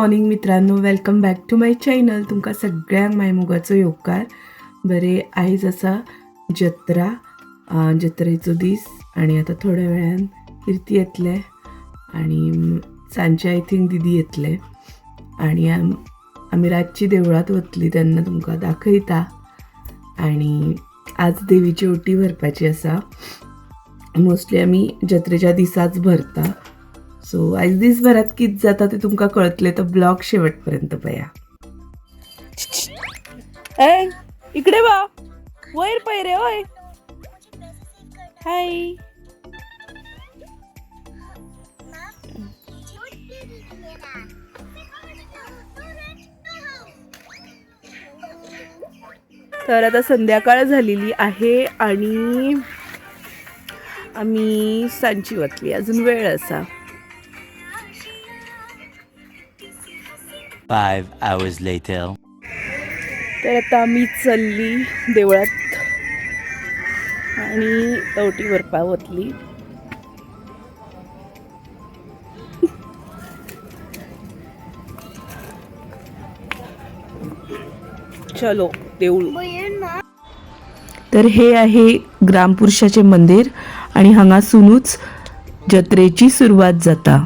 Morning मित्रांनो. Welcome back to my channel तुमकां सगळ्यांक मायमुगाचो योगकार बरे आयज आसा जत्रा जत्रेचो दीस आणि आता थोड्या वेळान किर्ती येतले आणि सांचे आय थिंक दिदी येतले. आणि आमी रातची देवळात वतली तेन्ना तुमकां दाखयता. आणि आज देवीची ओटी भरपाची आसा मोस्टली आमी जत्रेच्या दिसाच भरता. सो आयज दिसभरात कित जाता ते तुमकां कळतले तर ब्लॉग शेवटपर्यंत पया. ए इकडे बा. वयर पय रे ओय. हाय. तर आता संध्याकाळ झालेली आहे आणि आम्ही सांची वतली अजून वेळ असा. फाईव्ह आवर्स लेटर तर आता आम्ही चलली देवळात. आणि तवटी भरपा वतली चलो देऊळ. तर हे आहे ग्रामपुरुषाचे मंदिर आणि हांगासूनच जत्रेची सुरुवात जाता.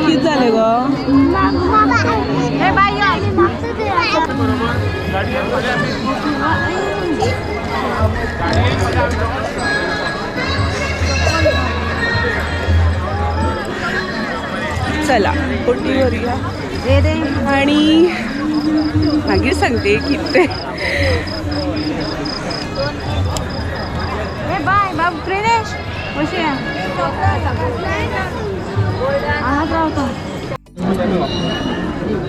किती झाले ग चला पोटी भरूया आणि मागीर सांगते किती बाय बाबू प्रेनेश कशी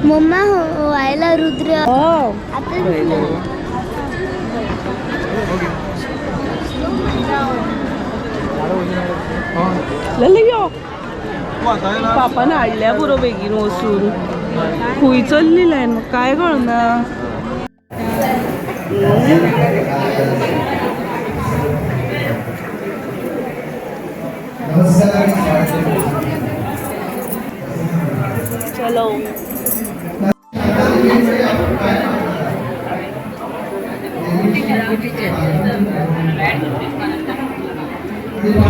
मम्मा हो व्हायला रुद्र. आता लले यो. पापानं हाडल्या बरो बेगीन वचून खूय चल्ली लायन मग काय कळणार? चलो.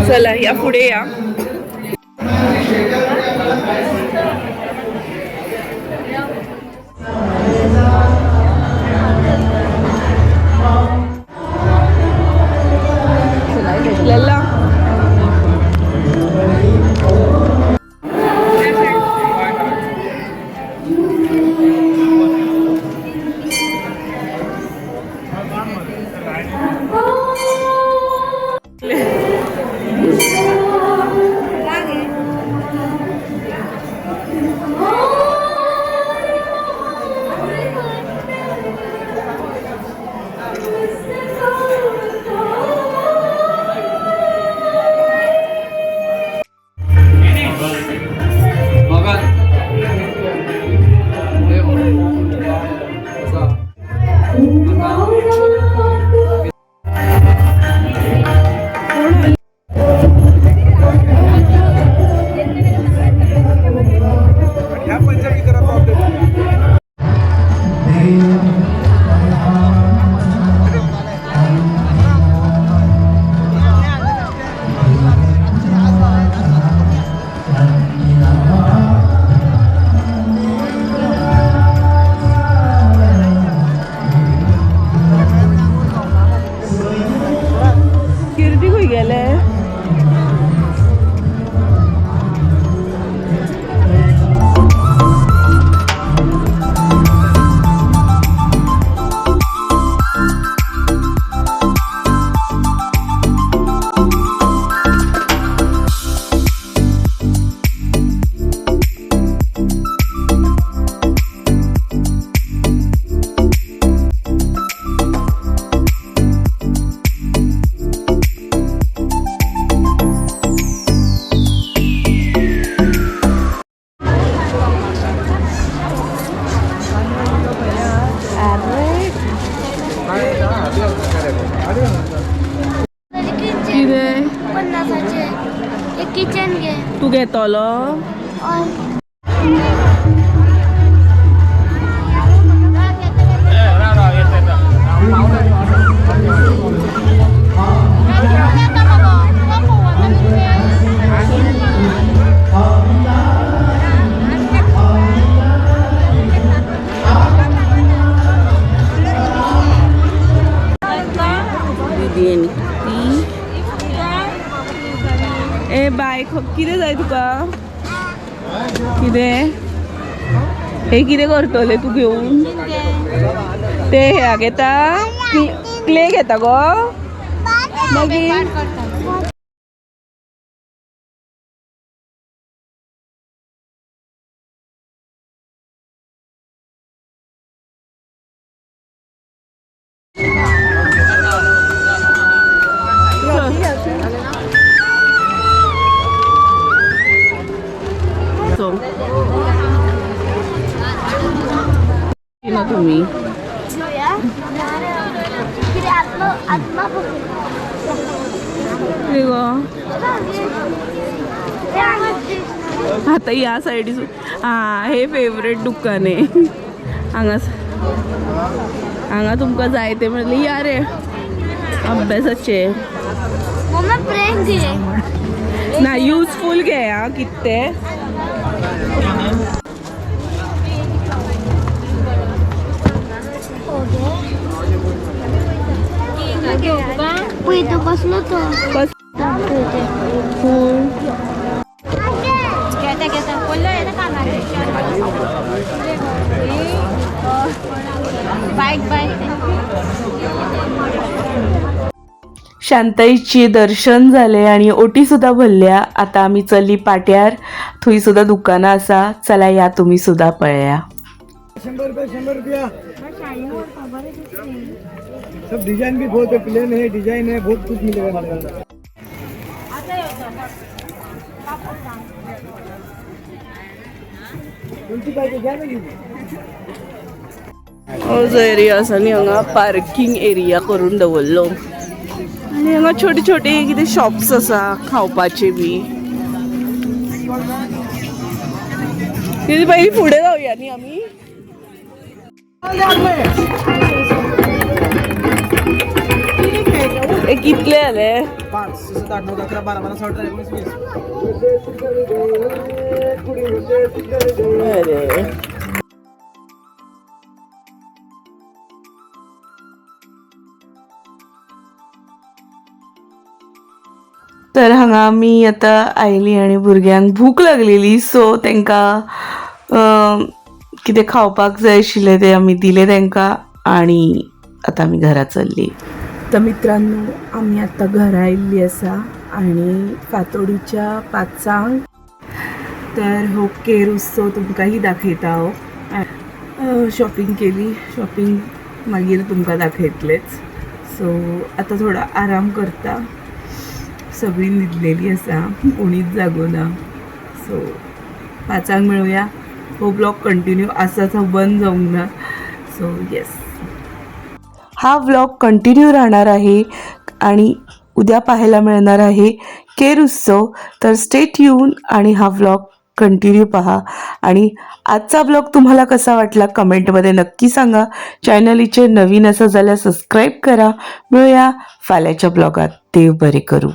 चला या पुढे या. तू घेतलो ए बाय कितें जाय तुका? कितें? हे कितें करतले तू घेऊन? ते ह्या घेता? क्ले घेता गो? मागीर तुम्ही? गो आता या सायडी हा हे फेवरेट दुकान आहे. हांगा हांगा तुमकां जाय ते म्हणले या रे. अभ्यासाचे. घे ना युजफुल घे हा इथं बसलो तो बस घेता घेता बोललो आहे ना बाईक बाईक शांताईची दर्शन झाले आणि ओटी सुद्धा भरल्या. आता आम्ही चल्ली पाट्यार. थंय सुद्धा दुकानां आसा चला या तुम्ही सुद्धा पळया. शंबर रुपया शंबर रुपया. सब डिजाइन भी बहुत है प्लेन है डिजाइन है बहुत कुछ मिलेगा हमारे अंदर हो जो एरिया असा न्ही हांगा पार्किंग एरिया करून दवरलो. आनी हांगा छोटे छोटे कितें शॉप्स आसा खावपाचे बी. कितें पयलीं फुडें जावया न्ही आमी हे कितले जाले पाच सहा सात आठ नऊ दहा अकरा बारा बारा सोळा अठरा एकोणीस वीस. अरे. तर हांगा आमी आतां आयली आनी भुरग्यांक भूक लागलेली सो तांकां कितें खावपाक जाय आशिल्लें तें आमी दिलें तांकां आनी आतां आमी घरा चल्ली. तर मित्रांनो आमी आतां घरा आयिल्ली आसा आनी फातोडीच्या पांचांक तर हो केर उत्सव तुमकां दाखयता हांव हो. शॉपिंग केली. शॉपिंग मागीर तुमकां दाखयतलेच सो आतां थोडो आराम करता. सगळीं न्हिदलेली आसा कोणीच जागोना. सो पांचांक मेळुया. हो ब्लॉग कंटिन्यू आसा बंद जावंक ना सो येस हा व्लॉग कंटिन्यू राहणार आहे आणि उद्या पाहायला मिळणार आहे केर उत्सव. तर स्टेट येऊन आणि हा व्लॉग कंटिन्यू पहा. आणि आजचा ब्लॉग तुम्हाला कसा वाटला कमेंटमध्ये नक्की सांगा. चॅनलीचे नवीन असं झाल्यास सबस्क्राईब करा. मिळूया फाल्याच्या ब्लॉगात देव बरे करू.